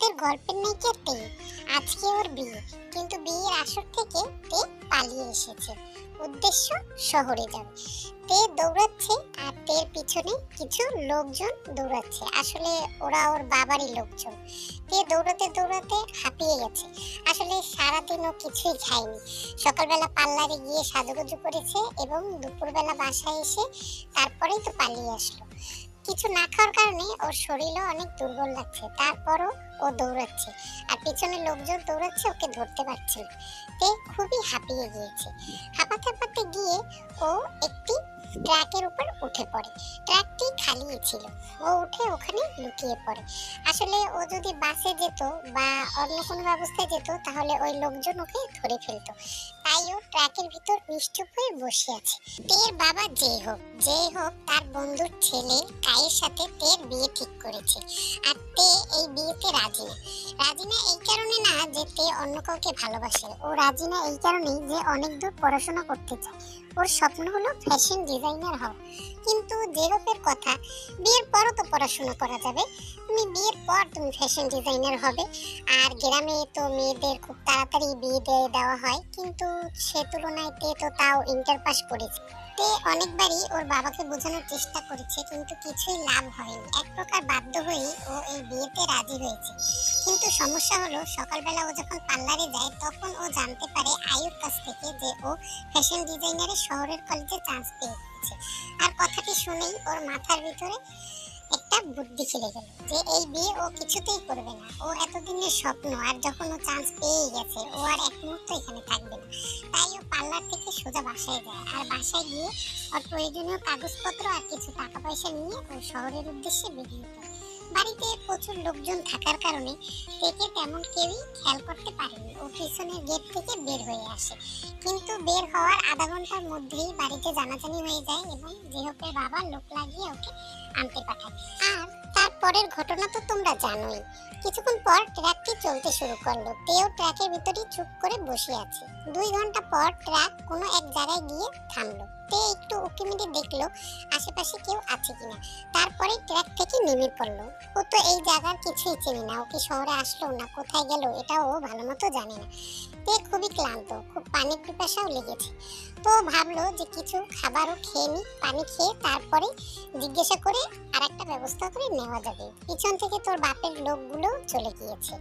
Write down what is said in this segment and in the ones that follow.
আমাদের গল্পের নায়িকা তে আজকে ওর বিয়ে। কিন্তু বিয়ের আসর থেকে তে পালিয়ে এসেছে। উদ্দেশ্য শহরে যাবে। তে দৌড়াচ্ছে আর তের পিছনে কিছু লোকজন দৌড়াচ্ছে। আসলে ওরা ওর বাবারই লোকজন। তে দৌড়াতে দৌড়াতে হাঁপিয়ে গেছে। আসলে সারাদিন ও কিছুই খায়নি। সকালবেলা পার্লারে গিয়ে সাজুগুজু করেছে এবং দুপুরবেলা বাসায় এসে তারপরেই তো পালিয়ে আসলো। কিছু না খাওয়ার কারণে ওর শরীরও অনেক দুর্বল লাগছে। তারপরও ও দৌড়াচ্ছে। আর পিছনে লোকজন দৌড়াচ্ছে, ওকে ধরতে পারছে না। তে খুবই হাঁপিয়ে গিয়েছে। হাঁপাতে হাঁপাতে গিয়ে ও একটি ট্রাকের উপর উঠে পড়ে। ট্রাকটি খালি ছিল। ও উঠে ওখানে লুকিয়ে পড়ে। আসলে ও যদি বাসে যেত বা অন্য কোনো ব্যবস্থায় যেত, তাহলে ওই লোকজন ওকে ধরে ফেলতো। তাই ও ট্রাকের ভিতর নিশ্চুপ হয়ে বসে আছে। তের বাবা যে হোক যে হোক, তার বন্ধুর ছেলে কায়ের সাথে তের বিয়ে ঠিক করেছে। আর তে এই বিয়েতে রাজি না রাজি। না এই কারণে না যে তে অন্য কাউকে ভালোবাসে। ও রাজি না এই কারণেই যে অনেক দূর পড়াশোনা করতে চায়। ওর স্বপ্ন হলো ফ্যাশন ডিজাইনার হওয়া। কিন্তু যে কথা, বিয়ের পরও তো পড়াশোনা করা যাবে। তুমি বিয়ের পর তুমি ফ্যাশন ডিজাইনার হবে। আর গ্রামে তো মেয়েদের খুব তাড়াতাড়ি বিয়ে দিয়ে দেওয়া হয়। কিন্তু সে তুলনায় তে তো তাও ইন্টার পাস করেছে। তে অনেকবারই ওর বাবাকে বোঝানোর চেষ্টা করেছে, কিন্তু কিছুই লাভ হয়নি। এক প্রকার বাধ্য হয়েই ও এই বিয়েতে রাজি হয়েছে। কিন্তু সমস্যা হলো, সকালবেলা ও যখন পার্লারে যায়, তখন ও জানতে পারে আয়ুর কাছ থেকে যে ও ফ্যাশন ডিজাইনারের শহরের কলেজে চান্স পেয়েছে আর কথাটি শুনেই ওর মাথার ভিতরে একটা বুদ্ধি খেলে গেল যে এই বিয়ে ও কিছুতেই করবে না। ও এতদিনের স্বপ্ন আর যখন ও চান্স পেয়ে গেছে, ও আর এক মুহূর্ত এখানে থাকবে না। তাই ও পার্লার থেকে সোজা বাসায় যায় আর বাসায় গিয়ে ওর প্রয়োজনীয় কাগজপত্র আর কিছু টাকা পয়সা নিয়ে ও শহরের উদ্দেশ্যে বেরিয়ে পড়ে। বাড়িতে প্রচুর লোকজন থাকার কারণে তেকে তেমন কেউই খেয়াল করতে পারেনি। ও পিছনের গেট থেকে বের হয়ে আসে। কিন্তু বের হওয়ার আধা ঘণ্টার মধ্যেই বাড়িতে জানাজানি হয়ে যায় এবং যেহকের বাবা লোক লাগিয়ে ওকে আনতে পাঠায়। আর তারপরের ঘটনা তো তোমরা জানোই। কিছুক্ষণ পর ট্রাকটি চলতে শুরু করল। তেও ট্রাকের ভিতরেই চুপ করে বসে আছে। দুই ঘণ্টা পর ট্রাক কোনো এক জায়গায় গিয়ে থামলো। তে একটু উকি মেরে দেখল আশেপাশে কেউ আছে কিনা। তারপরে ট্রাক থেকে নেমে পড়ল। ও তো এই জায়গার কিছুই চেনে না। ওকে শহরে আসলো না, কোথায় গেল এটাও ও ভালো মতো জানে না। তে খুবই ক্লান্ত, খুব পানি পিপাসাও লেগেছে। তো ভাবলো যে কিছু খাবারও খেয়ে নি পানি খেয়ে তারপরে জিজ্ঞাসা করে আর একটা ব্যবস্থা করে নেওয়া যাবে। পিছন থেকে তোর বাপের লোকগুলো চলে গিয়েছে।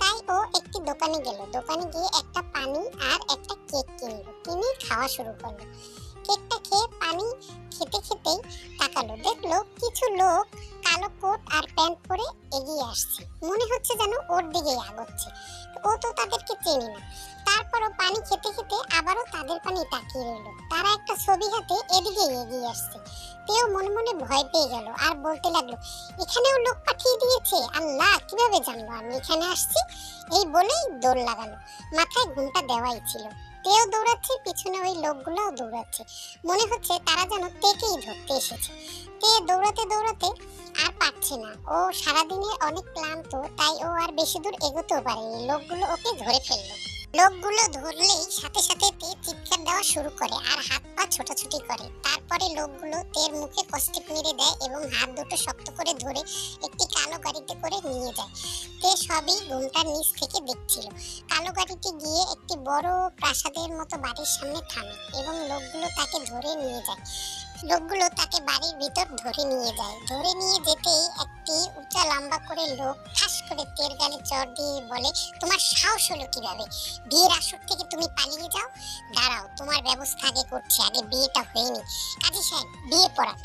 তাই ও একটি দোকানে গেল। দোকানে গিয়ে একটা পানি আর একটা কেক কিনলো। কিনে খাওয়া শুরু করল। কেকটা খেয়ে পানি খেতে খেতেই তাকালো। দেখল কিছু লোক কালো কোট আর প্যান্ট পরে এগিয়ে আসছে। মনে হচ্ছে যেন ওর দিকেই আgoচ্ছে ও তো তাদেরকে চেনে না। তারপরও পানি খেতে খেতে আবারও তাদের পানি তাকিয়ে রইল। তারা একটা ছবি হাতে এদিকে এগিয়ে আসছে। তেও মনে মনে ভয় পেয়ে গেল আর বলতে লাগল, এখানেও লোক পাঠিয়ে দিয়েছে। আল্লাহ, কীভাবে জানলো আমি এখানে আসছি? এই বলেই দৌড় লাগালো। মাথায় ঘুমটা দেওয়াই ছিল। তেও দৌড়াচ্ছে, পিছনে ওই লোকগুলোও দৌড়াচ্ছে। মনে হচ্ছে তারা যেন তেকেই ধরতে এসেছে। তে দৌড়াতে দৌড়াতে আর পারছে না। ও সারাদিনে অনেক ক্লান্ত, তাই ও আর বেশি দূর এগোতেও পারেনি। লোকগুলো ওকে ধরে ফেলল। লোকগুলো ধরলেই সাথে সাথে দেওয়া শুরু করে আর হাত পা ছোটাছুটি করে। তারপরে লোকগুলো তের মুখে কষ্টি মেরে দেয় এবং হাত দুটো শক্ত করে ধরে একটি কালো গাড়িতে করে নিয়ে যায়। তে সবই ঘুমটার নিচ থেকে দেখছিল। কালো গাড়িতে গিয়ে একটি বড় প্রাসাদের মতো বাড়ির সামনে থামে এবং লোকগুলো তাকে ধরে নিয়ে যায়। লোকগুলো তাকে বাড়ির ভিতর ধরে নিয়ে যায়। ধরে নিয়ে যেতেই একটি উঁচা লম্বা করে লোক ঠাস করে তের গালে চর দিয়ে বলে, তোমার সাহস হলো কীভাবে? বিয়ের আসর থেকে তুমি পালিয়ে যাও। দাঁড়াও, তোমার ব্যবস্থা আগে করছি, আগে বিয়েটা হয়নি। কাজী সাহেব, বিয়ে পড়ান।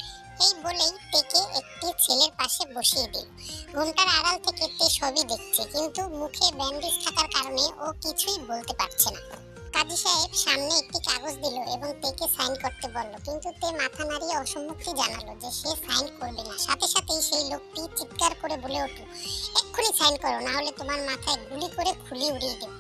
এই বলেই তেকে একটি ছেলের পাশে বসিয়ে দিল। ঘুমটার আড়াল থেকে তে সবই দেখছে, কিন্তু মুখে ব্যান্ডেজ থাকার কারণে ও কিছুই বলতে পারছে না। সাহেব সামনে একটি কাগজ দিল এবং তেকে সাইন করতে বলল। কিন্তু তে মাথা নাড়িয়ে অসম্মতি জানালো যে সে সাইন করবে না। সাথে সাথেই সেই লোকটি চিৎকার করে বলে উঠল, এক্ষুনি সাইন করো, না হলে তোমার মাথায় গুলি করে খুলি উড়িয়ে দেবো।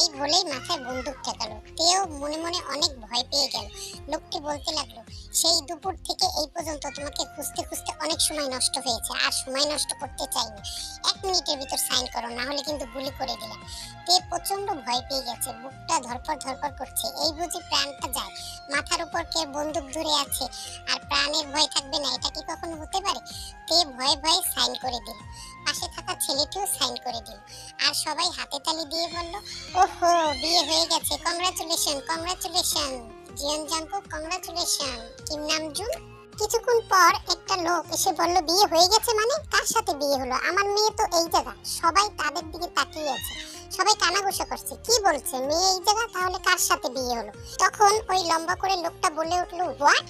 এই বলেই মাথায় বন্দুক ঠেকালো। তেও মনে মনে অনেক ভয় পেয়ে গেল। লোকটি বলতে লাগল, সেই দুপুর থেকে এই পর্যন্ত তোমাকে খুঁজতে খুঁজতে অনেক সময় নষ্ট হয়েছে। আর সময় নষ্ট করতে চাই না এক মিনিটের ভিতর সাইন করো, না হলে কিন্তু গুলি করে দিলাম। তে প্রচণ্ড ভয় পেয়ে গেছে। বুকটা ধরপর ধরপর করছে। এই বুঝি প্রাণটা যায়। মাথার উপর কে বন্দুক ধরে আছে? আর প্রাণের ভয় থাকবে না? এটা কি কখনো হতে পারে? তে ভয়ে ভয়ে সাইন করে দিল। পাশে থাকা ছেলেটিও সাইন করে দিল। আর সবাই হাতে তালি দিয়ে বলল, ওহো, বিয়ে হয়ে গেছে, congratulation congratulation. Jin Jungkook, congratulation. Kim Namjoon কিছুক্ষণ পর একটা লোক এসে বলল, বিয়ে হয়ে গেছে মানে? কার সাথে বিয়ে হলো? আমার মেয়ে তো এই জায়গা। সবাই তাদের দিকে তাকিয়ে আছে। সবাই কানাঘুষা করছে। কি বলছে? মেয়ে এই জায়গা? তাহলে কার সাথে বিয়ে হলো? তখন ওই লম্বা করে লোকটা বলে উঠল, হোয়াট?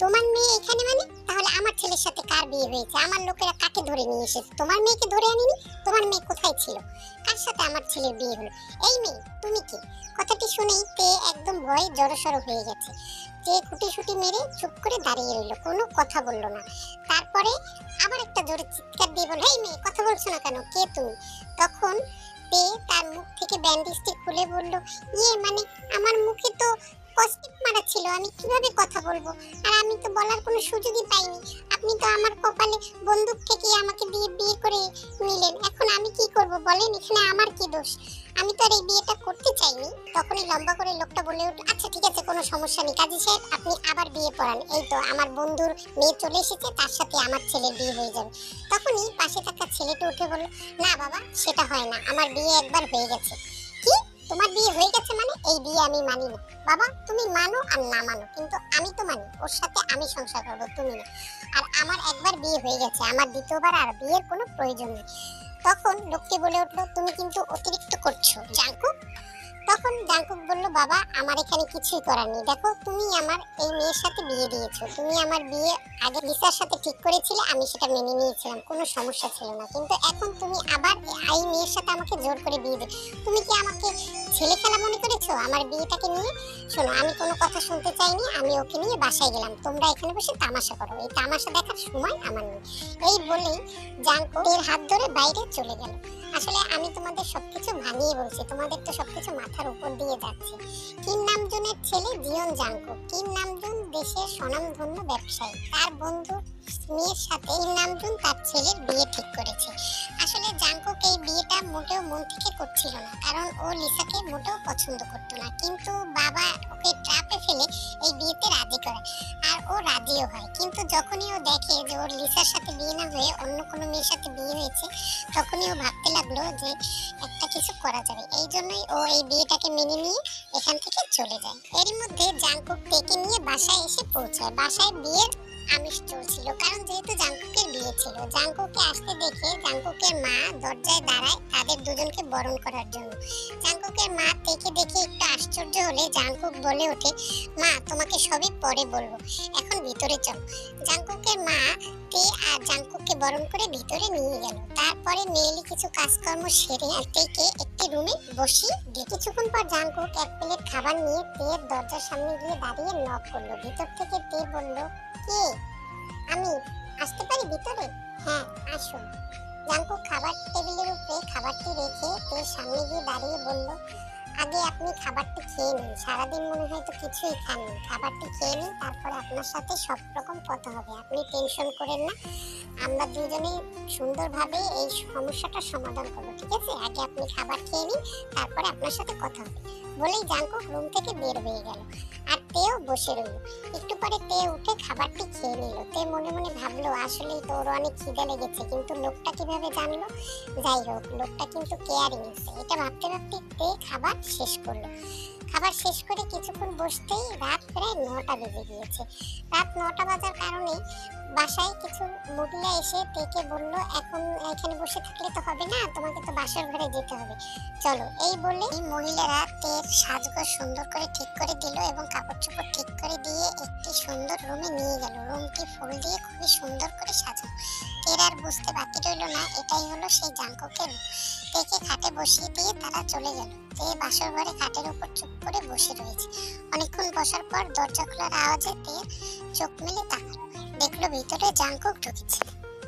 তোমার মেয়ে এখানে মানে? তাহলে আমার ছেলের সাথে কার বিয়ে হয়েছে? আমার লোকেরা কাকে ধরে নিয়ে এসেছে? তোমার মেয়েকে ধরে আনিনি? তোমার মেয়ে কোথায় ছিল? কার সাথে আমার ছেলের বিয়ে হলো? এই মেয়ে, তুমি কি? কথাটি শুনেই তে একদম ভয়ে জড়সড় হয়ে গেছে। তে খুঁটি মেরে চুপ করে দাঁড়িয়ে রইল, কোনো কথা বলল না। তারপরে আবার একটা জোরে চিৎকার দিয়ে বলল, এই মেয়ে, কথা বলছো না কেন? কে তুমি? তখন তে তার মুখ থেকে ব্যান্ডেজটি খুলে বলল ইয়ে মানে আমার মুখে তো পজিটিভ মারা ছিল, আমি কীভাবে কথা বলব? আর আমি তো বলার কোনো সুযোগই পাইনি। আপনি তো আমার কপালে বন্দুক থেকে আমাকে দিয়ে বিয়ে করে নিলেন। এখন আমি কি করব বলেন? এখানে আমার কি দোষ? আমি তো আর এই বিয়েটা করতে চাইনি। তখনই লম্বা করে লোকটা বলে উঠল আচ্ছা ঠিক আছে, কোনো সমস্যা নেই। কাজী সাহেব, আপনি আবার বিয়ে পড়ান। এই তো আমার বন্ধুর মেয়ে চলে এসেছে, তার সাথে আমার ছেলের বিয়ে হয়ে যাবে। তখনই পাশে থাকা ছেলেটা উঠে বলল, না বাবা, সেটা হয় না। আমার বিয়ে একবার হয়ে গেছে। তোমার বিয়ে হয়ে গেছে মানে এই বিয়ে আমি মানি না। বাবা, তুমি মানো আর না মানো, কিন্তু আমি তো মানি, ওর সাথে আমি সংসার করব, তুমি না। আর আমার একবার বিয়ে হয়ে গেছে, আমার দ্বিতীয়বার আর বিয়ের কোনো প্রয়োজন নেই। তখন লোকটি বলে উঠল, তুমি কিন্তু অতিরিক্ত করছ জাঙ্কুক তখন জাঙ্কুক বলল, বাবা, আমার এখানে কিছুই করার নেই। দেখো, তুমি আমার এই মেয়ের সাথে বিয়ে দিয়েছ। তুমি আমার বিয়ে আগে লিসার সাথে ঠিক করেছিলে, আমি সেটা মেনে নিয়েছিলাম। কোনো সমস্যা ছিল না। কিন্তু এখন তুমি আবার এই মেয়ের সাথে আমাকে জোর করে বিয়ে দিবে তুমি কি আমাকে ছেলে খেলা মনে করেছ? আমার বিয়েটাকে নিয়ে? শোনো, আমি কোনো কথা শুনতে চাইনি। আমি ওকে নিয়ে বাসায় গেলাম। তোমরা এখানে বসে তামাশা করো। এই তামাশা দেখার সময় আমার নেই। এই বলেই জাঙ্কু এর হাত ধরে বাইরে চলে গেল। আসলে আমি তোমাদের সবকিছু ভাঙিয়ে বলছি। তোমাদের তো সবকিছু মাথার উপর দিয়ে যাচ্ছে। কিম নামজুনের ছেলে জিয়ন জাঙ্কু কিম নামজুন দেশের স্বনামধন্য ব্যবসায়ী। তার বন্ধু মেয়ের সাথে নামজুন তার ছেলের বিয়ে ঠিক করেছে। আসলে জাঙ্কুক এই বিয়েটা মোটেও মন থেকে করছিল না, কারণ ও লিসাকে মোটেও পছন্দ করতো না। কিন্তু বাবা ওকে ট্রাপে ফেলে এই বিয়েতে রাজি করে, আর ও রাজিও হয়। কিন্তু যখনই ও দেখে যে ওর লিসার সাথে বিয়ে না হয়ে অন্য কোনো মেয়ের সাথে বিয়ে হয়েছে, তখনই ও ভাবতে লাগল যে একটা কিছু করা যাবে। এই জন্যই ও এই বিয়েটাকে মেনে নিয়ে এখান থেকে চলে যায়। এর মধ্যে জাঙ্কুক তেকে নিয়ে বাসায় এসে পৌঁছায়। বাসায় বিয়ের আমিষ চলছিল কারণ যেহেতু জাঙ্কুকের বিয়ে ছিল জাঙ্কুককে আসতে দেখে জাঙ্কুকের মা দরজায় দাঁড়ায় তাদের দুজনকে বরণ করার জন্য। জাঙ্কুকের মা তেকে দেখে একটু আশ্চর্য হলে জাঙ্কুক বলে ওঠে, মা, তোমাকে সবই পরে বলব। এখন ভিতরে চলো। জাঙ্কুকের মা তে আর জাঙ্কুককে বরণ করে ভিতরে নিয়ে গেল। তারপরে মেয়েলি কিছু কাজকর্ম সেরে তেকে একটি রুমে বসিয়ে দিয়ে কিছুক্ষণ পর জাঙ্কুক এক প্লেট খাবার নিয়ে তের দরজার সামনে গিয়ে দাঁড়িয়ে নক করল। ভিতর থেকে তে বলল, কে? আমি আসতে পারি ভিতরে? হ্যাঁ আসুন জাঙ্কুক খাবার টেবিলের উপরে খাবারটি রেখে তোর সামনে গিয়ে দাঁড়িয়ে বলল, আগে আপনি খাবারটি খেয়ে নিন। সারাদিন মনে হয় তো কিছুই খাননি। খাবারটি খেয়ে নিন, তারপরে আপনার সাথে সব রকম কথা হবে। আপনি টেনশন করেন না। আমরা দুজনে সুন্দরভাবে এই সমস্যাটার সমাধান করব, ঠিক আছে? আগে আপনি খাবার খেয়ে নিন, তারপরে আপনার সাথে কথা হবে। বলেই জাঙ্কুক রুম থেকে বের হয়ে গেল। আর তেও বসে রইল। একটু পরে তে উঠে খাবারটি খেয়ে নিল। তে মনে মনে ভাবলো, আসলেই তো ওর অনেক খিদে লেগেছে, কিন্তু লোকটা কীভাবে জানলো? যাই হোক, লোকটা কিন্তু কেয়ারিং আছে। এটা ভাবতে ভাবতে তে খাবার শেষ করল। খাবার শেষ করে কিছুক্ষণ বসতেই রাত প্রায় নটা বেজে গিয়েছে। রাত নটা বাজার কারণে বাসায় কিছু মহিলা এসে তেকে বলল, এখন এখানে বসে থাকলে তো হবে না, তোমাকে তো বাসার ঘরে যেতে হবে। চলো, এই বলে এই মহিলারা তের সাজগোজ সুন্দর করে ঠিক করে দিল এবং কাপড় চোপড় ঠিক করে দিয়ে একটি সুন্দর রুমে নিয়ে গেল। রুমটি ফুল দিয়ে খুবই সুন্দর করে সাজানো। তের আর বুঝতে বাকি রইল না, এটাই হলো সেই জাঙ্ককের রুম। খাটে বসিয়ে দিয়ে তারা চলে গেল। তে বাসর ঘরে খাটের উপর চুপ করে বসে রয়েছে। অনেকক্ষণ বসার পর দরজা খোলার আওয়াজে তের চোখ মেলে তাকালো। দেখল ভিতরে জাঙ্কক ঢুকেছে।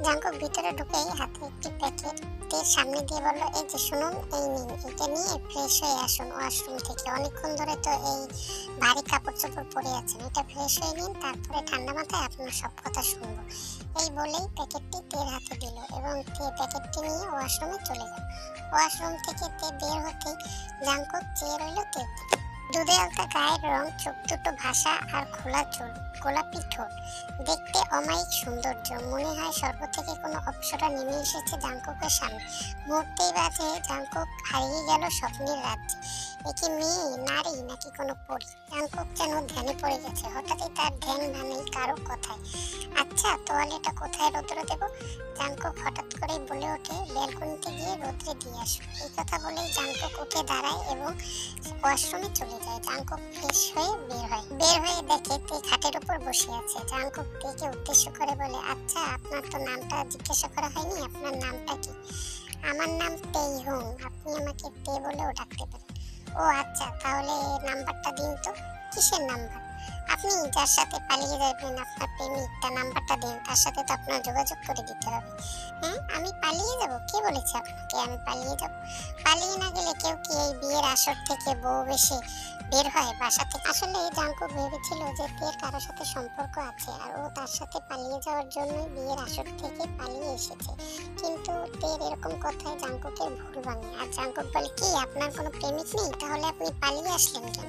জাঙ্কুক ভিতরে ঢুকেই হাতে একটি প্যাকেট তের সামনে দিয়ে বলল, এই যে শুনুন, এই নিন, এটা নিয়ে ফ্রেশ হয়ে আসুন ওয়াশরুম থেকে। অনেকক্ষণ ধরে তো এই ভারী কাপড় চোপড় পরে আছেন। এটা ফ্রেশ হয়ে নিন, তারপরে ঠান্ডা মাথায় আপনার সব কথা শুনব। এই বলেই প্যাকেটটি তের হাতে দিল এবং তে প্যাকেটটি নিয়ে ওয়াশরুমে চলে গেল। ওয়াশরুম থেকে তে বের হতেই জাঙ্কুক চেয়ে রইল তে দুধে আলতা গায়ের রং, চোখ দুটো ভাষা আর খোলা চুল, গোলাপি ঠোঁট। দেখতে অমায়িক সৌন্দর্য, মনে হয় স্বর্গ থেকে কোনো অপ্সরা নেমে এসেছে জাঙ্কুকের সামনে। মুহূর্তেই বাজে জাঙ্কুক হারিয়ে গেল স্বপ্নের রাজ্যে। একে মেয়ে, নারী নাকি কোনো পরী? জাঙ্কুক যেন ধ্যানে পড়ে গেছে, হঠাৎই তার ধ্যান ভাঙেই কারও কথায়। আচ্ছা তোয়ালেটা কোথায় রোদ্র দেবো? জাঙ্কুক হঠাৎ করেই বলে ওঠে, ব্যালকনিতে গিয়ে রোদ্রে দিয়ে আসো। এই কথা বলেই জাঙ্কুক উঠে দাঁড়ায় এবং ওয়াশরুমে চলে যায় জাংকুক ফ্রেশ হয়ে বের হয়। বের হয়ে দেখে তে খাটের উপর বসে আছে। জাংকুক তেকে উদ্দেশ্য করে বলে আচ্ছা আপনার তো নামটা জিজ্ঞাসা করা হয়নি, আপনার নামটা কি? আমার নাম তেই হুং আপনি আমাকে তে বলেও ডাকতে পারেন। ও আচ্ছা তাহলে নাম্বারটা দিন তো। কিসের নাম্বার? আপনি যার সাথে পালিয়ে যাবেন, আপনার প্রেমিক, তার নাম্বারটা দিন, তার সাথে তো আপনার যোগাযোগ করে দিতে হবে। হ্যাঁ আমি পালিয়ে যাব? কে বলেছে আপনাকে আমি পালিয়ে যাব? পালিয়ে না গেলে কেউ কি এই বিয়ের আসর থেকে বউ বেশে বের হয় বাসা থেকে? আসলে জাঙ্কু ভেবেছিল যে তের কারোর সাথে সম্পর্ক আছে আর ও তার সাথে পালিয়ে যাওয়ার জন্যই বিয়ের আসর থেকে পালিয়ে এসেছে। কিন্তু তের এরকম কথায় জাঙ্কুকের ভুল ভাঙে। আর জাঙ্কুক বলে, কি, আপনার কোনো প্রেমিক নেই? তাহলে আপনি পালিয়ে আসলেন কেন?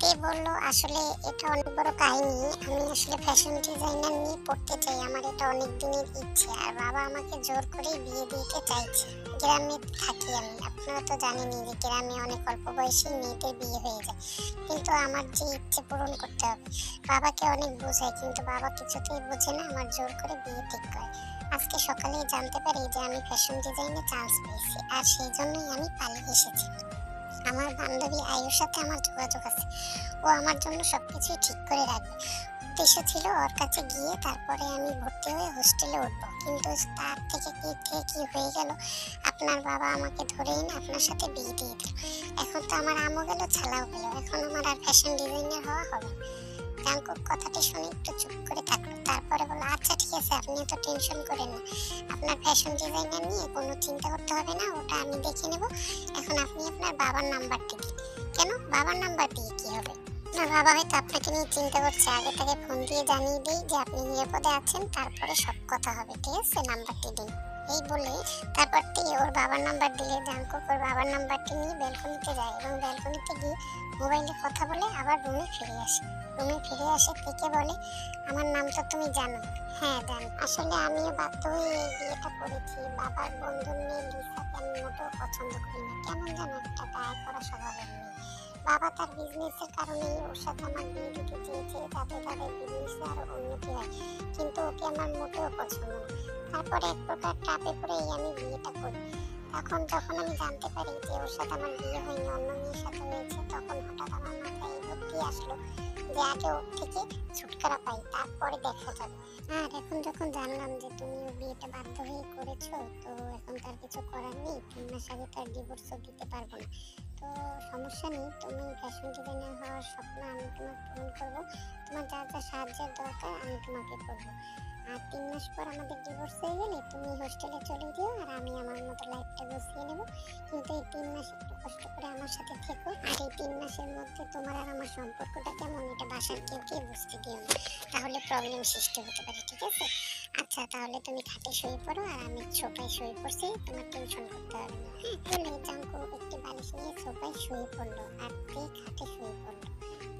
তে বলল, আসলে এটা অনেক বড় কাহিনী, আমি আসলে ফ্যাশন ডিজাইনার নিয়ে পড়তে চাই, আমার এটা অনেক দিনের ইচ্ছে, আর বাবা আমাকে জোর করেই বিয়ে দিতে চাইছে। গ্রামে থাকি আমি, আপনারা তো জানেনই যে গ্রামে অনেক অল্প বয়সী মেয়েদের বিয়ে হয়ে যায়, কিন্তু আমার যে ইচ্ছে পূরণ করতে হবে, বাবাকে অনেক বোঝায়, কিন্তু বাবা কিছুতেই বোঝে না, আমার জোর করে বিয়ে ঠিক করে। আজকে সকালেই জানতে পারি যে আমি ফ্যাশন ডিজাইনে চান্স পেয়েছি, আর সেই জন্যই আমি পালিয়ে এসেছি। আমার বান্ধবী আয়ুর সাথে আমার যোগাযোগ আছে। ও আমার জন্য সব কিছুই ঠিক করে রাখবে। উদ্দেশ্য ছিল ওর কাছে গিয়ে তারপরে আমি ভর্তি হয়ে হোস্টেলে উঠবো। কিন্তু তার থেকে কি থেকে কি হয়ে গেল, আপনার বাবা আমাকে ধরেই না আপনার সাথে বিয়ে দিয়ে দিল। এখন তো আমার আমও গেল, ছালাও গেল। এখন আমার আর ফ্যাশন ডিজাইনার হওয়া হবে না। জাঙ্কুক কথাটি শুনে একটু চুপ করে থাকল তারপরে বলল আচ্ছা ঠিক আছে, আপনি এত টেনশন করেন না। আপনার ফ্যাশন ডিজাইনার নিয়ে কোনো চিন্তা করতে হবে না, ওটা আমি দেখে নেব। এখন আপনি আপনার বাবার নাম্বারটি দিন। কেন? বাবার নাম্বার দিয়ে কি হবে? আপনার বাবা হয়তো আপনাকে নিয়ে চিন্তা করছে। আগে তাকে ফোন দিয়ে জানিয়ে দিই যে আপনি নিরাপদে আছেন, তারপরে সব কথা হবে, ঠিক আছে? নাম্বারটি দিন। এই বলে তারপর থেকে ওর বাবার নাম্বার দিলে জাঙ্কুক ওর বাবার নাম্বারটি নিয়ে ব্যালকনিতে যায় এবং ব্যালকনিতে গিয়ে মোবাইলে কথা বলে আবার রুমে ফিরে আসে। রুমে ফিরে আসে থেকে বলে, আমার নাম তো তুমি জানো? হ্যাঁ জানি। আসলে আমিও বাধ্য হয়ে এই বিয়েটা করেছি। বাবার বন্ধুর মেয়ে লিসাকে আমি মোটেও পছন্দ করি না। কেমন যেন একটা দায় করা স্বভাবের মেয়ে। বাবা তার বিজনেসের কারণে ওর সাথে আমার বিয়ে দিতে চেয়েছে। যাতে তাদের বিজনেসে আরও উন্নতি হয়। কিন্তু ওকে আমার মোটেও পছন্দ না। তারপরে এক প্রকার চাপে পড়েই আমি বিয়েটা করি। তখন যখন আমি জানতে পারি যে ওর সাথে আমার বিয়ে হয়নি, অন্য মেয়ের সাথে হয়েছে, তখন হঠাৎ আমার মাথায় এই বুদ্ধি আসলো যে আগে ওর থেকে ছুটকারা পাই, তারপরে দেখা যাবে। আর এখন যখন জানলাম যে তুমি বিয়েটা বাধ্য হয়ে করেছ, তো এখন তার কিছু করার নেই, তিন মাস আগে তার ডিভোর্সও দিতে পারব না। তো সমস্যা নেই, তুমি ফ্যাশন ডিজাইনার হওয়ার স্বপ্ন আমি তোমাকে পূরণ করব। তোমার যা যা সাহায্যের দরকার আমি তোমাকে করব। আর তিন মাস পর আমাদের ডিভোর্স হয়ে গেলে তুমি হোস্টেলে চলে যেও আর আমি আমার মতো লাইফটা গুছিয়ে নেব। কিন্তু এই তিন মাস একটু কষ্ট করে আমার সাথে থেকো আর এই তিন মাসের মধ্যে তোমার আর আমার সম্পর্কটা কেমন এটা বাসার কেউ কেউ বুঝতে দিও না। তাহলে প্রবলেম সৃষ্টি হতে পারে, ঠিক আছে? আচ্ছা তাহলে তুমি খাটে শুয়ে পড়ো আর আমি সোফায় শুয়ে পড়ছি, তোমার টেনশন করতে হবে না হ্যাঁ? বলে জাঙ্কু একটি বালিশ নিয়ে সোফায় শুয়ে পড়ল আর তে খাটে শুয়ে পড়ল?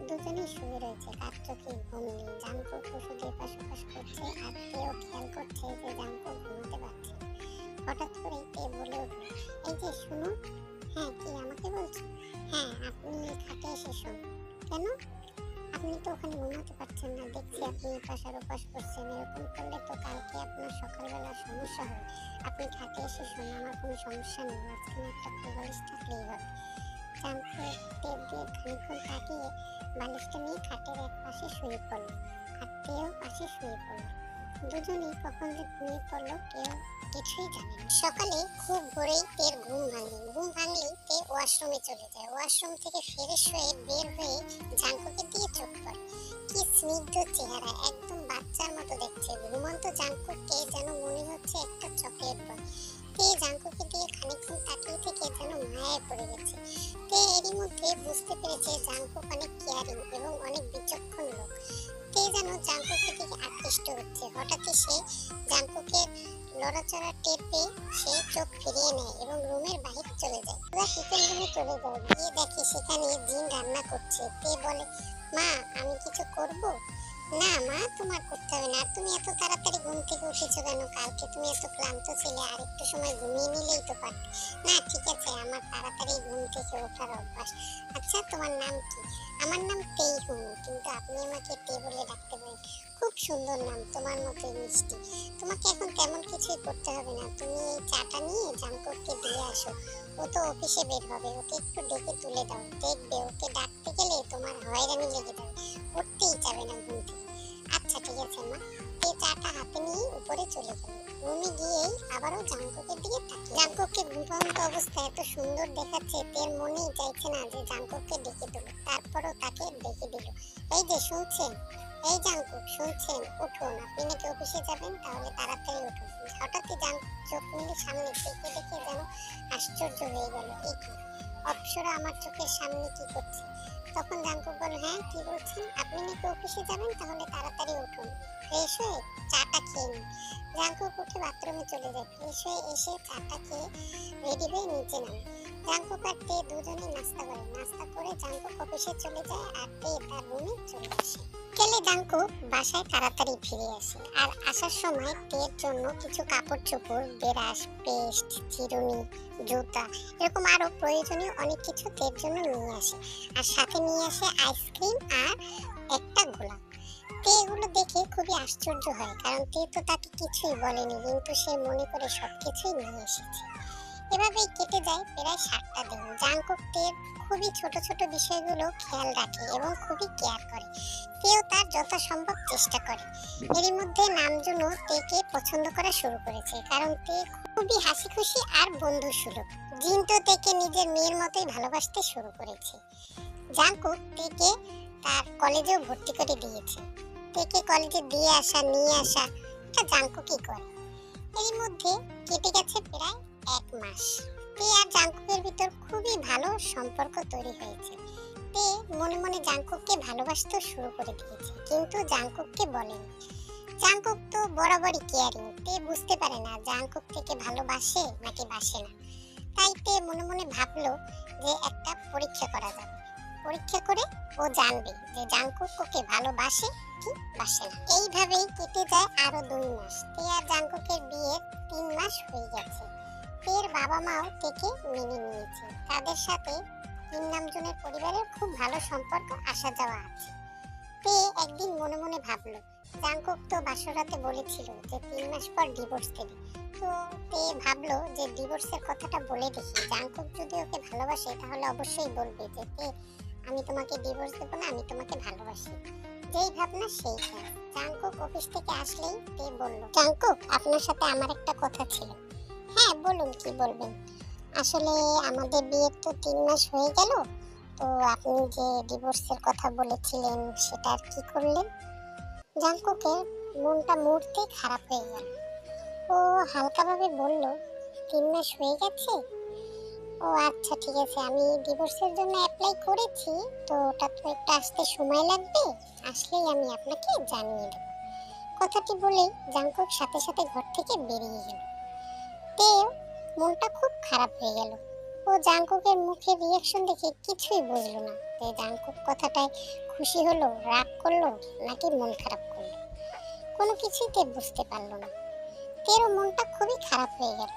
দুজনেই শুয়ে রয়েছে। কার চোখে ঘুম নেই? জাঙ্কু ওষুধ এপাশ ওপাশ করছে আর তেও খেয়াল করছে যে জাঙ্কু ঘুমাতে পারছে হঠাৎ করে তে বলে উঠল, এই যে শুনো হ্যাঁ কি আমাকে বলছো? হ্যাঁ আপনি খাটে এসে শুন। কেন? আপনি তো ওখানে ঘুমাতে পারছেন না। দেখছি আপনি এপাশ আর ওপাশ করছেন। এরকম করলে তো কালকে আপনার সকালবেলা সমস্যা হবে। আপনি খাটে এসে শুন, আমার কোনো সমস্যা নেই। মাঝখানে একটা বালিশ থাকলেই হবে জাঙ্কু টেপ দিয়ে খানিক্ষণ তাকিয়ে বালিশটা নিয়ে খাটের এক পাশে শুয়ে পড়ল। তেও পাশে শুয়ে পড়ল। দুজনেই কখন যে ঘুমিয়ে পড়ল কেউ কিছুই জানে সকালে খুব ভোরেই তের ঘুম ভাঙলো ঘুম ভাঙলেই তে ওয়াশরুমে চলে যায়। ওয়াশরুম থেকে ফ্রেশ হয়ে বের হয়ে জাঙ্কুকে দিয়ে চোখ পড়ে কি স্নিগ্ধ চেহারা, একদম বাচ্চার মতো দেখছে। ঘুমন্ত জাঙ্কুককে যেন মনে হচ্ছে একটা চকলেট বয়। তে জাঙ্কুকে দিয়ে খানিকক্ষণ তাকিয়ে থেকে যেন মায়ায় পড়ে গেছে। তে এরই মধ্যে বুঝতে পেরেছে জাঙ্কুক অনেক কেয়ারিং এবং অনেক বিচক্ষণ লোক। তে যেন জাঙ্কুকের দিকে আকৃষ্ট হচ্ছে। হঠাৎই সে জাঙ্কুকের লড়াচড়া টের পেয়ে সে চোখ ফিরিয়ে নেয় এবং রুমের বাইরে চলে যায়। ওরা কিচেন রুমে চলে যায়। গিয়ে দেখে সেখানে জিন রান্না করছে। তে বলে, মা, আমি কিছু করব? না মা, তোমার করতে হবে না। তুমি এত তাড়াতাড়ি ঘুম থেকে উঠেছো কেন? কালকে তুমি এত ক্লান্ত ছিলে, আর একটু সময় ঘুমিয়ে নিলেই তো পারতে। না, ঠিক আছে, আমার তাড়াতাড়ি ঘুম থেকে ওঠার অভ্যাস। আচ্ছা তোমার নাম কি? আমার নাম তেই হুম কিন্তু আপনি আমাকে তে বলে ডাকতে পারেন। খুব সুন্দর নাম, তোমার মতোই মিষ্টি। তোমাকে এখন তেমন কিছুই করতে হবে না। তুমি এই চাটা নিয়ে জাঙ্কুককে দিয়ে আসো। ও তো অফিসে বের হবে। ওকে একটু ডেকে তুলে দাও। দেখবে ওকে ডাকতে গেলে তোমার হয়রানি লেগে যাবে। উঠতেই যাবে না ঘুম থেকে। আচ্ছা ঠিক আছে, মা। এই চাটা হাতে নিয়ে উপরে চলে গেল রুমে গিয়েই আবারও জাঙ্কুকের দিকে তাকিয়ে। জাঙ্কুককে ঘুমন্ত অবস্থায় এত সুন্দর দেখাচ্ছে, তের মনেই চাইছে না যে জাঙ্কুককে ডেকে দিল তারপরও তাকে ডেকে দিল। এই যে, শুনছেন? এই জাঙ্কুক শুনছেন? উঠুন, আপনি নাকি অফিসে যাবেন? তাহলে তাড়াতাড়ি উঠুন। হঠাৎই জাঙ্কুক চোখ মেলে সামনে দেখে দেখে যেন আশ্চর্য হয়ে গেল। এই কি? অপ্সরা আমার চোখের সামনে কি করছে? তখন জাঙ্কুক বলল হ্যাঁ কি বলছেন? আপনি নাকি অফিসে যাবেন? তাহলে তাড়াতাড়ি উঠুন। ফ্রেশ হয়ে চাটা খেয়ে নিন। জাঙ্কুক উঠে বাথরুমে চলে যায়। ফ্রেশ হয়ে এসে চাটা খেয়ে রেডি হয়ে নিচে নামে। জাঙ্কুক আর তে নাস্তা করে। নাস্তা করে জাঙ্কুক অফিসে চলে যায় আর তে তার রুমে চলে আসে। কেলে জাঙ্কুক বাসায় তাড়াতাড়ি ফিরে আসে। আর আসার সময় তের জন্য কিছু কাপড় চোপড় বেরাস পেস্ট, চিরুনি, জুতা এরকম আরও প্রয়োজনীয় অনেক কিছু তের জন্য নিয়ে আসে। আর সাথে নিয়ে আসে আইসক্রিম আর একটা গোলাপ। তে এগুলো দেখে খুবই আশ্চর্য হয়, কারণ তে তো তাকে কিছুই বলেনি, কিন্তু সে মনে করে সব কিছুই নিয়ে এসেছে। এভাবেই কেটে যায় প্রায় সাতটা দিন। জাঙ্কুক তের খুবই ছোট ছোট বিষয়গুলো খেয়াল রাখে এবং খুবই কেয়ার করে। তেও তার যথাসম্ভব চেষ্টা করে। এরই মধ্যে নামজুনো তেকে পছন্দ করা শুরু করেছে কারণ তে খুবই হাসি খুশি আর বন্ধু সুলভ জিন তো তেকে নিজের মেয়ের মতোই ভালোবাসতে শুরু করেছে। জাঙ্কুক তেকে তার কলেজেও ভর্তি করে দিয়েছে। তেকে কলেজে দিয়ে আসা, নিয়ে আসা, এটা জাঙ্কুকই করে। এরই মধ্যে কেটে গেছে প্রায় এক মাস। তে আর জাঙ্কুকের ভিতর খুবই ভালো সম্পর্ক তৈরি হয়েছে। তে মনে মনে জাঙ্কুককে ভালোবাসতে শুরু করে দিয়েছে, কিন্তু জাঙ্কুককে বলেনি। জাঙ্কুক তো বরাবরই কেয়ারিং তে বুঝতে পারে না জাঙ্কুক থেকে ভালোবাসে নাকি বাসে না। তাই তে মনে মনে ভাবলো যে একটা পরীক্ষা করা যাবে পরীক্ষা করে ও জানবে যে জাঙ্কুক ওকে ভালোবাসে কি বাসে না। এইভাবেই কেটে যায় আরও দুই মাস। তে আর জাঙ্কুকের বিয়ের তিন মাস হয়ে গেছে। তের বাবা মাও থেকে মেনে নিয়েছে। তাদের সাথে তিন নামজনের পরিবারের খুব ভালো সম্পর্ক আসা যাওয়া আছে। তে একদিন মনে মনে ভাবলো জাঙ্কুক তো বাসরাতে বলেছিল যে তিন মাস পর ডিভোর্স দেবে। তো তে ভাবলো যে ডিভোর্সের কথাটা বলে দেখি। জাঙ্কুক যদি ওকে ভালোবাসে, তাহলে অবশ্যই বলবে যে, পে, আমি তোমাকে ডিভোর্স দেবো না, আমি তোমাকে ভালোবাসি। যেই ভাবনা সেই কাজ জাঙ্কুক অফিস থেকে আসলেই তে বলল জাঙ্কুক আপনার সাথে আমার একটা কথা ছিল। হ্যাঁ বলুন কি বলবেন? আসলে আমাদের বিয়ের তো তিন মাস হয়ে গেল, তো আপনি যে ডিভোর্সের কথা বলেছিলেন সেটা আর কি করলেন? জাঙ্কুকের মনটা মুহূর্তে খারাপ হয়ে গেল। ও হালকাভাবে বলল, তিন মাস হয়ে গেছে? ও আচ্ছা ঠিক আছে, আমি ডিভোর্সের জন্য অ্যাপ্লাই করেছি, তো ওটা তো একটু আসতে সময় লাগবে, আসলেই আমি আপনাকে জানিয়ে দেব। কথাটি বলেই জাঙ্কুক সাথে সাথে ঘর থেকে বেরিয়ে গেল। তেও মনটা খুব খারাপ হয়ে গেল। ও জাঙ্কুকের মুখের রিয়াকশন দেখে কিছুই বুঝলো না। যে জাঙ্কুক কথাটায় খুশি হলো, রাগ করল নাকি মন খারাপ করল? কোনো কিছুই তে বুঝতে পারল না। তেরও মনটা খুবই খারাপ হয়ে গেল।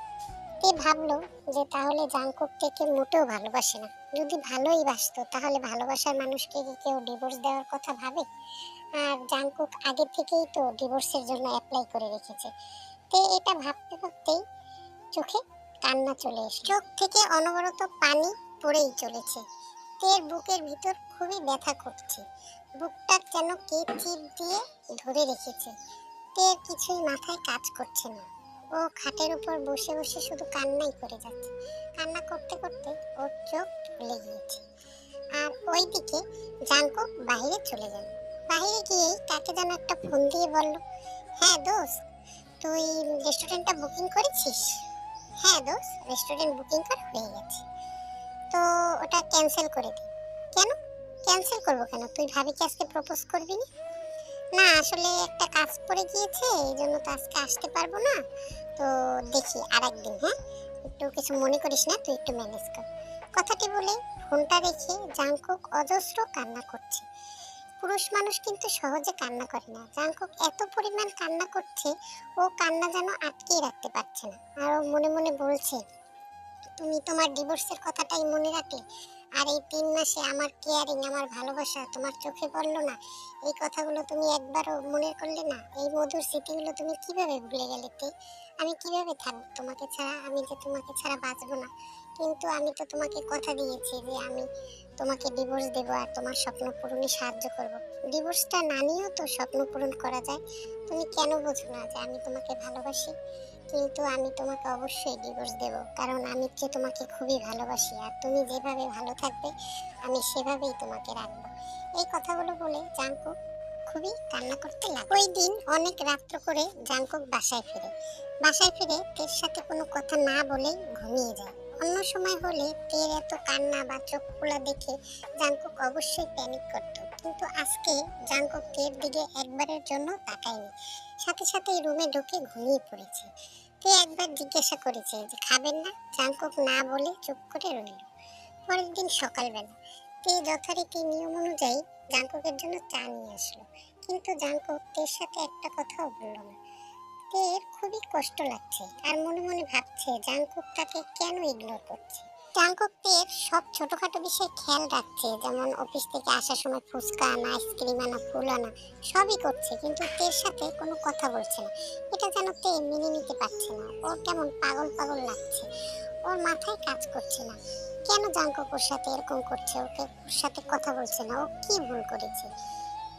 তে ভাবলো যে তাহলে জাঙ্কুক থেকে মোটেও ভালোবাসে না। যদি ভালোই বাসতো, তাহলে ভালোবাসার মানুষকে কি কেউ ডিভোর্স দেওয়ার কথা ভাবে? আর জাঙ্কুক আগে থেকেই তো ডিভোর্সের জন্য অ্যাপ্লাই করে রেখেছে। তে এটা ভাবতে ভাবতেই চোখে কান্না চলে এসে। চোখ থেকে অনবরত পানি পড়েই চলেছে। তের বুকের ভিতর খুবই ব্যথা করছে। বুকটা যেন কে চিপ দিয়ে ধরে রেখেছে। তের কিছুই মাথায় কাজ করছে না। ও খাটের উপর বসে বসে শুধু কান্নাই করে যাচ্ছে। কান্না করতে করতে ওর চোখ ফুলে গিয়েছে। আর ওইদিকে জাঙ্কুক বাইরে চলে গেল। বাইরে গিয়েই কাকে যেন একটা ফোন দিয়ে বলল হ্যাঁ দোস্ত, তুই রেস্টুরেন্টটা বুকিং করেছিস? হ্যাঁ দোস্ত রেস্টুরেন্ট বুকিং করা হয়ে গেছে। তো ওটা ক্যান্সেল করে দে কেন? ক্যান্সেল করব কেন? তুই ভাবিকে আজকে প্রপোজ করবি না? না, আসলে একটা কাজ পড়ে গিয়েছে, এই জন্য তো আজকে আসতে পারব না। তো দেখি আর একদিন হ্যাঁ? একটু কিছু মনে করিস না, তুই একটু ম্যানেজ কর। কথাটি বলে ফোনটা রেখে জাংকুক অজস্র কান্না করছে। পুরুষ মানুষ কিন্তু সহজে কান্না করে না। জাংকুক এত পরিমাণ কান্না করছে, ও কান্না যেন আটকিয়ে রাখতে পারছে না। আর ও মনে মনে বলছে, তুমি তোমার ডিভোর্সের কথাটাই মনে রাখলে? আর এই তিন মাসে আমার কেয়ারিং আমার ভালোবাসা তোমার চোখে পড়ল না? এই কথাগুলো তুমি একবারও মনে করলে না? এই মধুর স্মৃতিগুলো তুমি কীভাবে ভুলে গেলে আমি কীভাবে থাকব? তোমাকে ছাড়া, আমি যে তোমাকে ছাড়া বাঁচবো না। কিন্তু আমি তো তোমাকে কথা দিয়েছি যে আমি তোমাকে ডিভোর্স দেবো আর তোমার স্বপ্ন পূরণে সাহায্য করব। ডিভোর্সটা না নিয়েও তো স্বপ্ন পূরণ করা যায়। তুমি কেন বোঝো না যে আমি তোমাকে ভালোবাসি? কিন্তু আমি তোমাকে অবশ্যই ডিভোর্স দেব। কারণ আমি যে তোমাকে খুবই ভালোবাসি আর তুমি যেভাবে ভালো থাকবে, আমি সেভাবেই তোমাকে রাখব। এই কথাগুলো বলে জাঙ্কুক খুবই কান্না করতে লাগে ওই দিন অনেক রাত্র করে জাঙ্কুক বাসায় ফিরে। বাসায় ফিরে তের সাথে কোনো কথা না বলেই ঘুমিয়ে যায়। অন্য সময় হলে তের এত কান্না বা চোখ খোলা দেখে জাঙ্কুক অবশ্যই প্যানিক করত। কিন্তু আজকে জাঙ্কুক তের দিকে একবারের জন্য তাকায়নি। সাথে সাথে রুমে ঢুকে ঘুমিয়ে পড়েছে। তে একবার জিজ্ঞাসা করেছে যে, খাবেন না? জাঙ্কুক না বলে চুপ করে রইল। পরের দিন সকালবেলা। তে যথারীতি নিয়ম অনুযায়ী জাঙ্কুকের জন্য চা নিয়ে আসলো। কিন্তু জাঙ্কুক তের সাথে একটা কথাও বলল না। তের খুবই কষ্ট লাগছে আর মনে মনে ভাবছে জাঙ্কুক তাকে কেন ইগনোর করছে। জাঙ্কুক তের সব ছোটখাটো বিষয়ে খেয়াল রাখছে, যেমন অফিস থেকে আসার সময় ফুচকা আনা, আইসক্রিম আনা, ফুল আনা, সবই করছে, কিন্তু তের সাথে কোনো কথা বলছে না। এটা যেন তে মেনে নিতে পারছে না। ওর কেমন পাগল পাগল লাগছে। ওর মাথায় কাজ করছে না। কেন জাঙ্কুক ওর সাথে এরকম করছে? ওকে ওর সাথে কথা বলছে না। ও কি ভুল করেছে?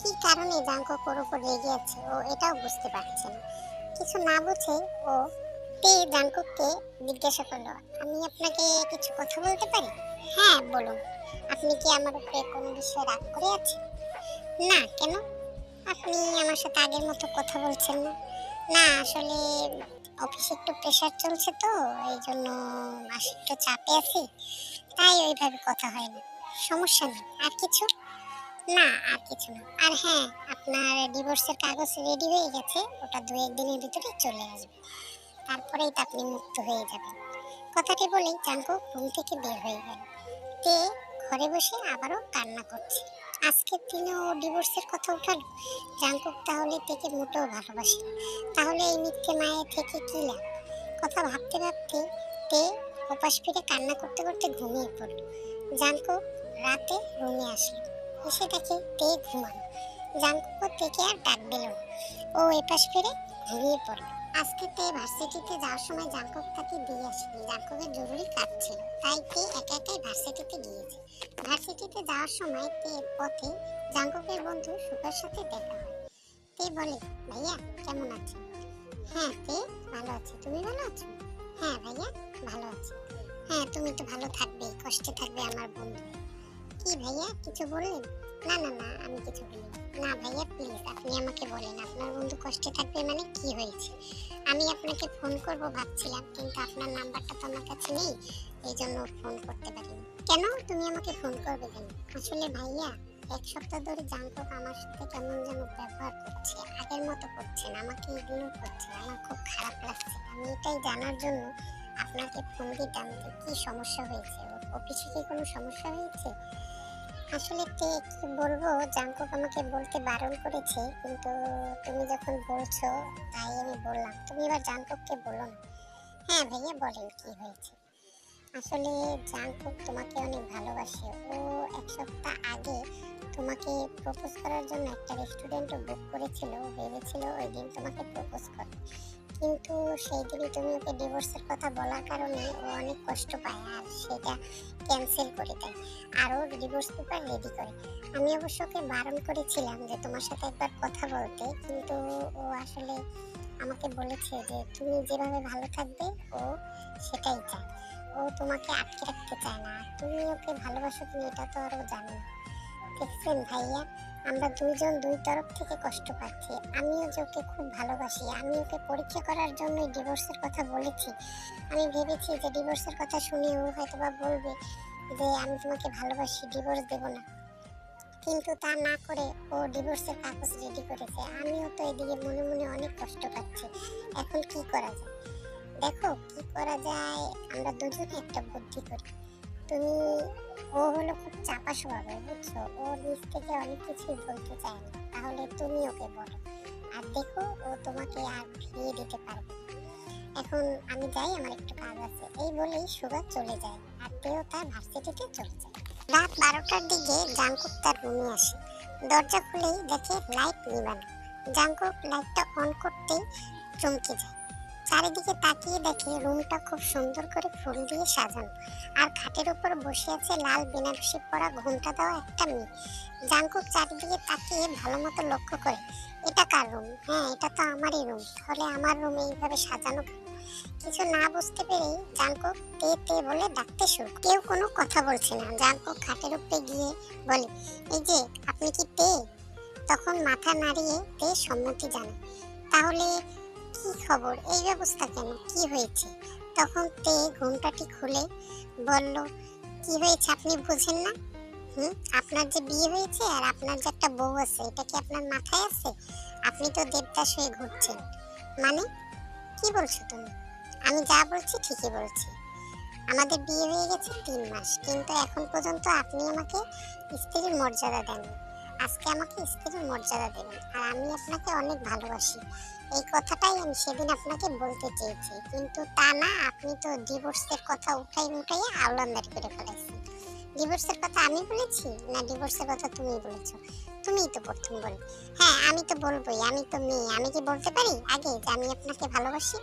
কি কারণে জাঙ্কুক ওর উপর রেগে আছে? ও এটাও বুঝতে পারছে না। কিছু না বুঝে ও তে জাঙ্কুককে জিজ্ঞাসা করল, আমি আপনাকে কিছু কথা বলতে পারি? হ্যাঁ বলুন। আপনি কি আমার উপরে কোনো বিষয়ে রাগ করে আছেন? না, কেন? আপনি আমার সাথে আগের মতো কথা বলছেন না। না, আসলে অফিসে একটু প্রেশার চলছে তো, এই জন্য মাসে একটু চাপে আছি, তাই ওইভাবে কথা হয় না। সমস্যা নেই, আর কিছু? না, আর কিছু না। আর হ্যাঁ আপনার ডিভোর্সের কাগজ রেডি হয়ে গেছে, ওটা দু একদিনের ভিতরে চলে আসবে। তারপরেই তো আপনি মুক্ত হয়ে যাবেন। কথাটি বলেই জাঙ্কুক রুম থেকে বের হয়ে গেল। তে ঘরে বসে আবারও কান্না করছে। আজকের দিনে ও ডিভোর্সের কথা উঠালো? জাঙ্কুক তাহলে তেকে মোটেও ভালোবাসে তাহলে এই মিথ্যে মায়ের থেকে কি লাভ? কথা ভাবতে ভাবতে তে ওপাশ ফিরে কান্না করতে করতে ঘুমিয়ে পড়ল। জাঙ্কুক রাতে রুমে আসলো। দেখে তে ঘুমানো। জাঙ্কুকও তেকে আর ডাক দিল না। ও এপাশ ফিরে ঘুমিয়ে পড়ল। আজকে তে ভার্সিটিতে যাওয়ার সময় জাঙ্কুক তাকে দিয়ে আসেনি। জাঙ্কুকের জরুরি কাজ ছিল, তাই তে একা একাই ভার্সিটিতে গিয়েছে। ভার্সিটিতে যাওয়ার সময় তে পথে জাঙ্কুকের বন্ধু সুখের সাথে দেখা হয়। তে বলে, ভাইয়া, কেমন আছো হ্যাঁ তে ভালো আছি। তুমি ভালো আছো? হ্যাঁ ভাইয়া, ভালো আছি। হ্যাঁ তুমি তো ভালো থাকবে কষ্টে থাকবে আমার বন্ধু। কি ভাইয়া? কিছু বললেন? না না না, আমি কিছু বলিনি। না ভাইয়া প্লিজ আপনি আমাকে বলেন। আপনার বন্ধু কষ্টে থাকবে মানে কি হয়েছে? আমি আপনাকে ফোন করব ভাবছিলাম, কিন্তু আপনার নাম্বারটা তো আমার কাছে নেই, এই জন্য ফোন করতে পারিনি। কেন? তুমি আমাকে ফোন করবে কেন? আসলে ভাইয়া, এক সপ্তাহ ধরে জাঙ্কুক আমার সাথে কেমন যেন ব্যবহার করছে, আগের মতো করছে না, আমাকে ইগনোর করছে, আমার খুব খারাপ লাগছে। আমি এটাই জানার জন্য আপনাকে ফোন দিতাম যে কি সমস্যা হয়েছে? অফিসে কি কোনো সমস্যা হয়েছে? আসলে কে বলব? জাঙ্কুক আমাকে বলতে বারণ করেছে, কিন্তু তুমি যখন বলছো, তাই আমি বললাম। তুমি এবার জাঙ্কুককে বলো না। হ্যাঁ ভাইয়া বলেন কি হয়েছে। আসলে জাঙ্কুক তোমাকে অনেক ভালোবাসে। ও এক সপ্তাহ আগে তোমাকে প্রপোজ করার জন্য একটা রেস্টুরেন্টও বুক করেছিল। ভেবেছিল ওই দিন তোমাকে প্রপোজ করবে। কিন্তু সেই দিনই তুমি ওকে ডিভোর্সের কথা বলার কারণে ও অনেক কষ্ট পায় আর সেটা ক্যান্সেল করে দেয়। আরও ডিভোর্স পেপার রেডি করে। আমি অবশ্য ওকে বারণ করেছিলাম যে তোমার সাথে একবার কথা বলতে, কিন্তু ও আসলে আমাকে বলেছে যে তুমি যেভাবে ভালো থাকবে, ও সেটাই চায়। ও তোমাকে আটকে রাখতে চায় না। তুমি ওকে ভালোবাসো তুমি এটা তো আরও জানো দেখছেন ভাইয়া? আমরা দুইজন দুই তরফ থেকে কষ্ট পাচ্ছি। আমিও ওকে খুব ভালোবাসি, আমি ওকে পরীক্ষা করার জন্যই ডিভোর্সের কথা বলেছি। আমি ভেবেছি যে ডিভোর্সের কথা শুনে ও হয়তো বা বলবে যে, আমি তোমাকে ভালোবাসি, ডিভোর্স দেব না। কিন্তু তা না করে ও ডিভোর্সের কাগজ রেডি করেছে। আমিও তো এদিকে মনে মনে অনেক কষ্ট পাচ্ছি। এখন কি করা যায়? দেখো, কি করা যায়? আমরা দুজনে একটা বুদ্ধি করি। তুমি ও হলো খুব চাপা স্বভাবের, বুঝছ? ও নিজ থেকে অনেক কিছুই বলতে চায় না। তাহলে তুমি ওকে বলো। আর দেখো, ও তোমাকে আর ফিরিয়ে দিতে পারবে এখন আমি যাই, আমার একটু কাজ আছে। এই বলেই সুগা চলে যায়, আর তেও তার ভার্সিটিতে চলে যায়। রাত বারোটার দিকে জাঙ্কুক তার রুমে আসে। দরজা খুলেই দেখে লাইট নিবানো জাঙ্কুক লাইটটা অন করতেই চমকে যায়। চারিদিকে তাকিয়ে দেখে রুমটা খুব সুন্দর করে ফুল দিয়ে সাজানো। আর খাটের উপর বসে আছে লাল বেনারসি পরা ঘুমটা দেওয়া একটা মেয়ে। জাঙ্কুক চারিদিকে তাকিয়ে ভালো মতো লক্ষ্য করে, এটা কার রুম? হ্যাঁ এটা তো আমারই রুম। তাহলে আমার রুম এইভাবে সাজানো কিছু না বুঝতে পেরেই জাঙ্কুক তে তে বলে ডাকতে শুরু কেউ কোনো কথা বলছে না। জাঙ্কুক খাটের উপরে গিয়ে বলে, এই যে, আপনি কি তে? তখন মাথা নাড়িয়ে তে সম্মতি জানায়। তাহলে কি খবর? এই ব্যবস্থা কেন? কি হয়েছে? তখন তে ঘুমটাটি খুলে বলল, কি হয়েছে আপনি বুঝেন না? হুম? আপনার যে বিয়ে হয়েছে আর আপনার যে একটা বউ আছে, এটা কি আপনার মাথায় আছে? আপনি তো দেবদাস হয়ে ঘুরছেন। মানে কি বলছো তুমি? আমি যা বলছি ঠিকই বলছি। আমাদের বিয়ে হয়ে গেছে তিন মাস, কিন্তু এখন পর্যন্ত আপনি আমাকে স্ত্রীর মর্যাদা দেননি। আজকে আমাকে স্ত্রীর মর্যাদা দেবেন, আর আমি আপনাকে অনেক ভালোবাসি। এই কথাটাই আমি সেদিন আপনাকে বলতে চেয়েছি। কিন্তু তা না, আপনি তো ডিভোর্সের কথা উঠাই উঠাই আওলান্দারি করে ফেলেছেন। ডিভোর্সের কথা আমি বলেছি, না ডিভোর্সের কথা তুমি বলেছ? তুমিই তো প্রথম বলে। হ্যাঁ আমি তো বলবোই, আমি তো মেয়ে। আমি কি বলতে পারি? আগে যে আমি আপনাকে ভালোবাসি,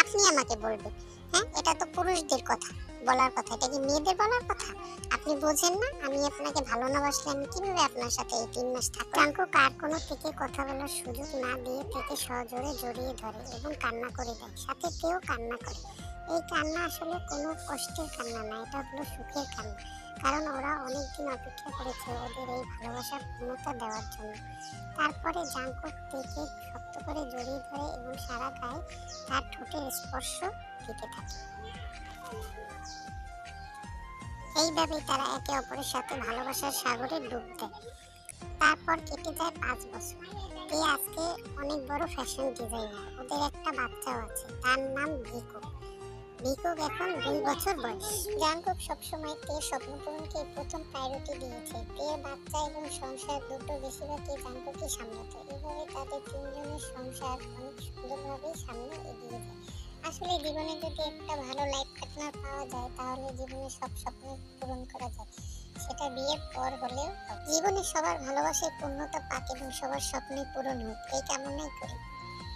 আপনি আমাকে বলবেন। হ্যাঁ এটা তো পুরুষদের কথা। বলার কথা, এটা কি মেয়েদের বলার কথা? আপনি বোঝেন না, আমি আপনাকে ভালো না বাসলে আমি কীভাবে আপনার সাথে এই তিন মাস থাকব? টাঙ্কু কার কোনো থেকে কথা বলার সুযোগ না দিয়ে থেকে সজোরে জড়িয়ে ধরে এবং কান্না করে দেয়। সাথে কেউ কান্না করে। এই কান্না আসলে কোনো কষ্টের কান্না না, এটা হলো সুখের কান্না। কারণ ওরা অনেকদিন অপেক্ষা করেছে ওদের এই ভালোবাসার পূর্ণতা দেওয়ার জন্য। তারপরে জাঙ্কুক থেকে শক্ত করে জড়িয়ে ধরে এবং সারা গায়ে তার ঠোঁটের স্পর্শ দিতে থাকে। এইভাবে তারা একে অপরের সাথে ভালোবাসার সাগরে ডুব তারপর কেটে যায় পাঁচ বছর। তে আজকে অনেক বড় ফ্যাশন ডিজাইনার ওদের একটা বাচ্চাও আছে, তার নাম ভিকু। ভিকুক এখন দুই বছর বয়স। জাঙ্কুক সবসময় তে স্বপ্ন পূরণকে প্রথম প্রায়োরিটি দিয়েছে। তের বাচ্চা এবং সংসার দুটো বেশিরভাগই জাঙ্কুকই সামলাতো। এভাবে তাদের তিনজনের সংসার অনেক সুন্দরভাবেই সামনে এগিয়ে যায়। আসলে জীবনে যদি একটা ভালো লাইফ পার্টনার পাওয়া যায়, তাহলে জীবনে সব স্বপ্ন পূরণ করা যায়। সেটা বিয়ের পর হলেও জীবনে সবার ভালোবাসায় পূর্ণতা পাক এবং সবার স্বপ্নই পূরণ হোক, এই কামনাই করি।